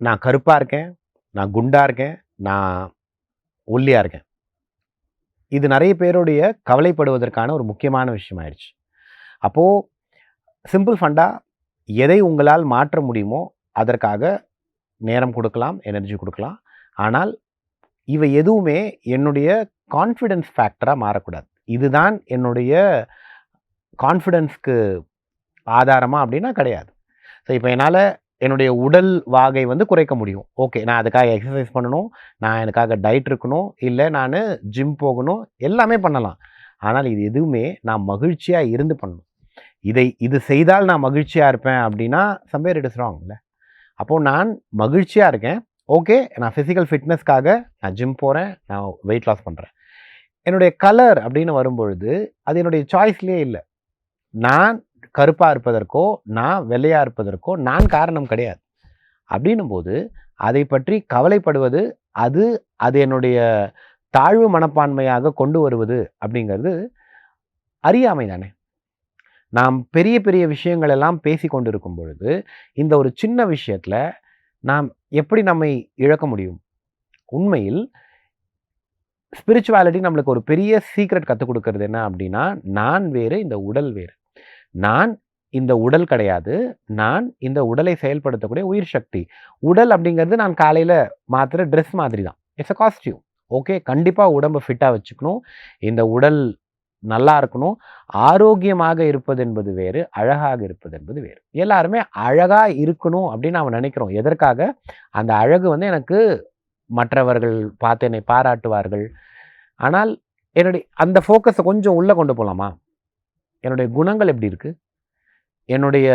நான் கருப்பாக இருக்கேன் நான் குண்டாக இருக்கேன் நான் ஒல்லியாக இருக்கேன். இது நிறைய பேருடைய கவலைப்படுவதற்கான ஒரு முக்கியமான விஷயம் ஆயிடுச்சு அப்போது சிம்பிள் ஃபண்டாக எதை உங்களால் மாற்ற முடியுமோ அதற்காக நேரம் கொடுக்கலாம் எனர்ஜி கொடுக்கலாம். ஆனால் இவை எதுவுமே என்னுடைய கான்ஃபிடென்ஸ் ஃபேக்டராக மாறக்கூடாது. இதுதான் என்னுடைய கான்ஃபிடென்ஸ்க்கு ஆதாரமாக அப்படின்னா கிடையாது. ஸோ இப்போ என்னால் என்னுடைய உடல் வாகை வந்து குறைக்க முடியும். ஓகே நான் அதுக்காக எக்ஸசைஸ் பண்ணணும். நான் எனக்காக டயட் இருக்கணும். இல்லை நான் ஜிம் போகணும். எல்லாமே பண்ணலாம். ஆனால் இது எதுவுமே நான் மகிழ்ச்சியாக இருந்து பண்ணணும். இதை இது செய்தால் நான் மகிழ்ச்சியாக இருப்பேன் அப்படின்னா சம்பேர் இட் இஸ் ராங் இல்லை? அப்போது நான் மகிழ்ச்சியாக இருக்கேன். ஓகே நான் ஃபிசிக்கல் ஃபிட்னஸ்க்காக நான் ஜிம் போகிறேன் நான் வெயிட் லாஸ் பண்ணுறேன் என்னுடைய கலர் அப்படின்னு வரும்பொழுது அது என்னுடைய சாய்ஸ்லேயே இல்லை. நான் கருப்பாக இருப்பதற்கோ நான் வெள்ளையாக இருப்பதற்கோ நான் காரணம் கிடையாது. அப்படின்னும் போது அதை பற்றி கவலைப்படுவது அது அது என்னுடைய தாழ்வு மனப்பான்மையாக கொண்டு வருவது அப்படிங்கிறது அறியாமை தானே. நாம் பெரிய பெரிய விஷயங்கள் எல்லாம் பேசி கொண்டிருக்கும் பொழுது இந்த ஒரு சின்ன விஷயத்தில் நாம் எப்படி நம்மை இழக்க முடியும்? உண்மையில் ஸ்பிரிச்சுவாலிட்டி நம்மளுக்கு ஒரு பெரிய சீக்ரெட் கற்றுக் கொடுக்கறது என்ன அப்படின்னா நான் வேறு இந்த உடல் வேறு. நான் இந்த உடல் கிடையாது. நான் இந்த உடலை செயல்படுத்தக்கூடிய உயிர் சக்தி. உடல் அப்படிங்கிறது நான் காலையில் மாத்திர ட்ரெஸ் மாதிரி தான் இட்ஸ் அ காஸ்டியூம் ஓகே கண்டிப்பாக உடம்பை ஃபிட்டாக வச்சுக்கணும். இந்த உடல் நல்லா இருக்கணும். ஆரோக்கியமாக இருப்பது என்பது வேறு அழகாக இருப்பது என்பது வேறு. எல்லாருமே அழகாக இருக்கணும் அப்படின்னு அவன் நினைக்கிறோம். எதற்காக? அந்த அழகு வந்து எனக்கு மற்றவர்கள் பார்த்து என்னை பாராட்டுவார்கள். ஆனால் என்னுடைய அந்த ஃபோக்கஸை கொஞ்சம் உள்ளே கொண்டு போகலாமா என்னுடைய குணங்கள் எப்படி இருக்குது என்னுடைய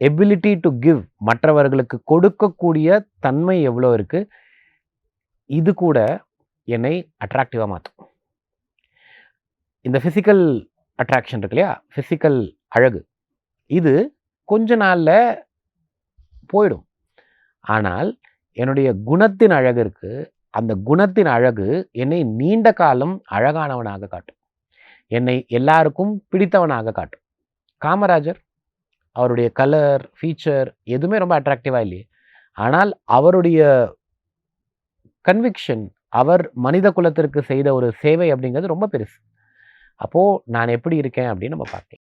எபிலிட்டி டு கிவ் மற்றவர்களுக்கு கொடுக்கக்கூடிய தன்மை எவ்வளோ இருக்குது இது கூட என்னை அட்ராக்டிவாக மாற்றும் இந்த ஃபிசிக்கல் அட்ராக்ஷன் இருக்கு இல்லையா? ஃபிசிக்கல் அழகு. இது கொஞ்ச நாளில் போயிடும். ஆனால் என்னுடைய குணத்தின் அழகு இருக்குது அந்த குணத்தின் அழகு என்னை நீண்ட காலம் அழகானவனாக காட்டும். என்னை எல்லாருக்கும் பிடித்தவனாக காட்டும். காமராஜர் அவருடைய கலர் ஃபீச்சர் எதுவுமே ரொம்ப அட்ராக்டிவாக இல்லையே. ஆனால் அவருடைய கன்விக்ஷன் அவர் மனித குலத்திற்கு செய்த ஒரு சேவை அப்படிங்கிறது ரொம்ப பெருசு. அப்போது நான் எப்படி இருக்கேன் அப்படின்னு நம்ம பார்க்கலாம்.